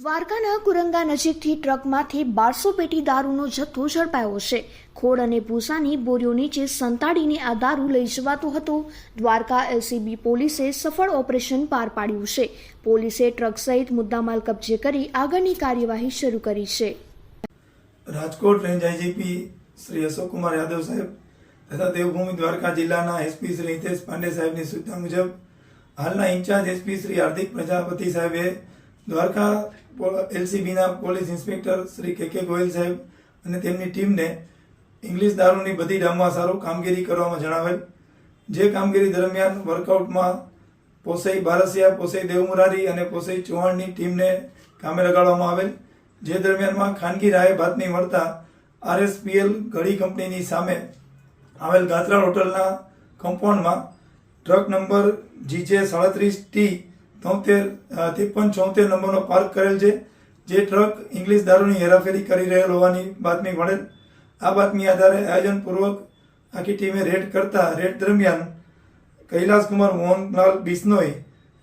દ્વારકાના કુરંગા નજીકથી ટ્રકમાંથી બારસો પેટી દારૂનો જથ્થો ઝડપાયો છે. ખોડ અને ભૂસાની બોરીઓ નીચે સંતાડીને આ દારૂ લઈ જવાતો હતો. દ્વારકા એલસીબી પોલીસે સફળ ઓપરેશન પાર પાડ્યું છે. પોલીસે ટ્રક સહિત મુદ્દામાલ કબજે કરી આગળની કાર્યવાહી શરૂ કરી છે. રાજકોટ રેન્જ આઈજીપી શ્રી અશોકકુમાર યાદવ સાહેબ તથા દેવભૂમિ દ્વારકા જિલ્લાના એસપી શ્રી હિતેશ પાંડે સાહેબની સૂચના મુજબ, હાલના ઇન્ચાર્જ એસપી શ્રી હાર્દિક પ્રજાપતિ સાહેબે Dwarka એલસીબીના police inspector Shri K K Goyal સાહેબ અને તેમની ટીમને ઇંગ્લિશ દારૂની બધી ડામમાં સારું કામગીરી કરવામાં જણાવેલ. જે કામગીરી દરમિયાન વર્કઆઉટમાં પોસઈ બારસિયા, પોસઈ દેવમુરારી અને પોસઈ ચૌહાણની ટીમને કામે લગાડવામાં આવેલ. જે દરમિયાનમાં ખાનગી રાહે ભાતની મળતા આરએસપીએલ ઘડી કંપનીની સામે આવેલ ગાત્રાળ હોટલના કમ્પાઉન્ડમાં ટ્રક નંબર જીજે સાડત્રીસ ટી તોતેર ત્રેપન ચોતેર નંબરનો પાર્ક કરેલ છે, જે ટ્રક ઇંગ્લિશ દારૂની હેરાફેરી કરી રહેલ હોવાની બાતમી મળેલ. આ બાતમી આધારે આયોજનપૂર્વક આખી ટીમે રેડ કરતા, રેડ દરમિયાન કૈલાસકુમાર મોહનલાલ બિશ્નોઈ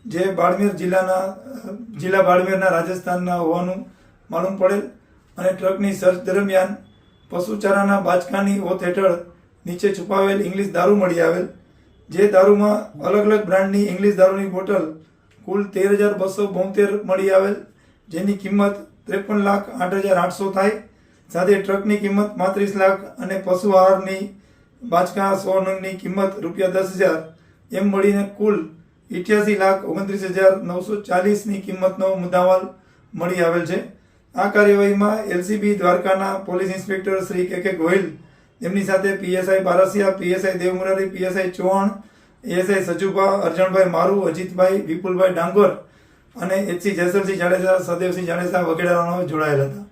જે બાડમેર જિલ્લાના જિલ્લા બાડમેરના રાજસ્થાનના હોવાનું માલુમ પડેલ અને ટ્રકની સર્ચ દરમિયાન પશુચારાના બાચકાની ઓથ હેઠળ નીચે છુપાવેલ ઇંગ્લિશ દારૂ મળી આવેલ, જે દારૂમાં અલગ અલગ બ્રાન્ડની ઇંગ્લિશ દારૂની બોટલ કુલ તેર હજાર બસો બોતેર મળી આવેલ, જેની કિંમત ત્રેપન લાખ આઠ હજાર આઠસો થાય. સાથે ટ્રકની કિંમત પાંત્રીસ લાખ અને પશુ આહારની બાચકા સો નંગની કિંમત રૂપિયા દસ હજાર. એમ મળીને કુલ ઇઠ્યાસી લાખ ઓગણત્રીસ હજાર નવસો ચાલીસની કિંમતનો મુદ્દામાલ મળી આવેલ છે. આ કાર્યવાહીમાં એલસીબી દ્વારકાના પોલીસ ઇન્સ્પેક્ટર શ્રી કે કે ગોહિલ, એમની સાથે PSI Barasiya, PSI Devmurari, PSI Chauhan ASI Sajubha Arjanbhai Maru, Ajitbhai, Vipulbhai Dangor અને એચસી જયસરસિંહ જાડેજા, સદેવસિંહ જાડેજા વગેરેનો જોડાયેલા હતા.